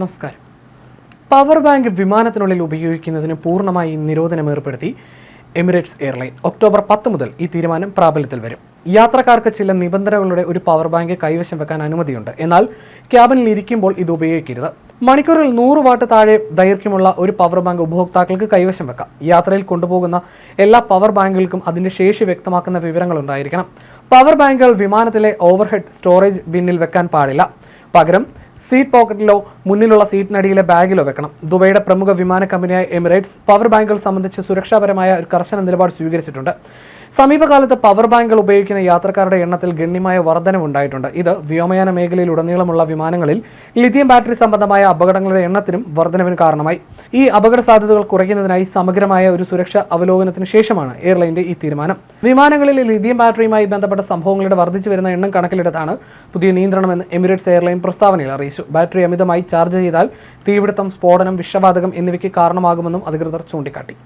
നമസ്കാരം. Power bank വിമാനത്തിനുള്ളിൽ ഉപയോഗിക്കുന്നതിന് പൂർണമായി നിരോധനം ഏർപ്പെടുത്തി എമിറേറ്റ്സ് എയർലൈൻ ഒക്ടോബർ പത്ത് മുതൽ ഈ തീരുമാനം പ്രാബല്യത്തിൽ വരും. യാത്രക്കാർക്ക് ചില നിബന്ധനകളുടെ ഒരു പവർ ബാങ്ക് കൈവശം വെക്കാൻ അനുമതിയുണ്ട്. എന്നാൽ ക്യാബിനിൽ ഇരിക്കുമ്പോൾ ഇത് ഉപയോഗിക്കരുത്. മണിക്കൂറിൽ നൂറ് വാട്ട് താഴെ ദൈർഘ്യമുള്ള ഒരു പവർ ബാങ്ക് ഉപഭോക്താക്കൾക്ക് കൈവശം വെക്കാം. യാത്രയിൽ കൊണ്ടുപോകുന്ന എല്ലാ പവർ ബാങ്കുകൾക്കും അതിന്റെ ശേഷി വ്യക്തമാക്കുന്ന വിവരങ്ങൾ ഉണ്ടായിരിക്കണം പവർ ബാങ്കുകൾ വിമാനത്തിലെ ഓവർഹെഡ് സ്റ്റോറേജ് ബിന്നിൽ വെക്കാൻ പാടില്ല. പകരം സീറ്റ് പോക്കറ്റിലോ മുന്നിലുള്ള സീറ്റിനടിയിലെ ബാഗിലോ വെക്കണം. ദുബൈയുടെ പ്രമുഖ വിമാന കമ്പനിയായ എമിറേറ്റ്സ് പവർ ബാങ്കുകൾ സംബന്ധിച്ച് സുരക്ഷാപരമായ ഒരു കർശന നിലപാട് സ്വീകരിച്ചിട്ടുണ്ട്. സമീപകാലത്ത് പവർ ബാങ്കുകൾ ഉപയോഗിക്കുന്ന യാത്രക്കാരുടെ എണ്ണത്തിൽ ഗണ്യമായ വർധനവുണ്ടായിട്ടുണ്ട് ഇത് വ്യോമയാന മേഖലയിൽ മേഖലയിലുടനീളമുള്ള വിമാനങ്ങളിൽ ലിഥിയം ബാറ്ററി സംബന്ധമായ അപകടങ്ങളുടെ എണ്ണത്തിനും വർധനവിന് കാരണമായി. ഈ അപകട സാധ്യതകൾ കുറയ്ക്കുന്നതിനായി സമഗ്രമായ ഒരു സുരക്ഷാ അവലോകനത്തിന് ശേഷമാണ് എയർലൈന്റെ ഈ തീരുമാനം. വിമാനങ്ങളിൽ ലിഥിയം ബാറ്ററിയുമായി ബന്ധപ്പെട്ട സംഭവങ്ങളുടെ വർദ്ധിച്ചു വരുന്ന എണ്ണം കണക്കിലെടുത്താണ് പുതിയ നിയന്ത്രണമെന്ന് എമിറേറ്റ്സ് എയർലൈൻ പ്രസ്താവനയിൽ അറിയിച്ചു. ബാറ്ററി അമിതമായി ചാർജ് ചെയ്താൽ തീപിടുത്തം സ്ഫോടനം വിഷവാതകം എന്നിവയ്ക്ക് കാരണമാകുമെന്നും അധികൃതർ ചൂണ്ടിക്കാട്ടി.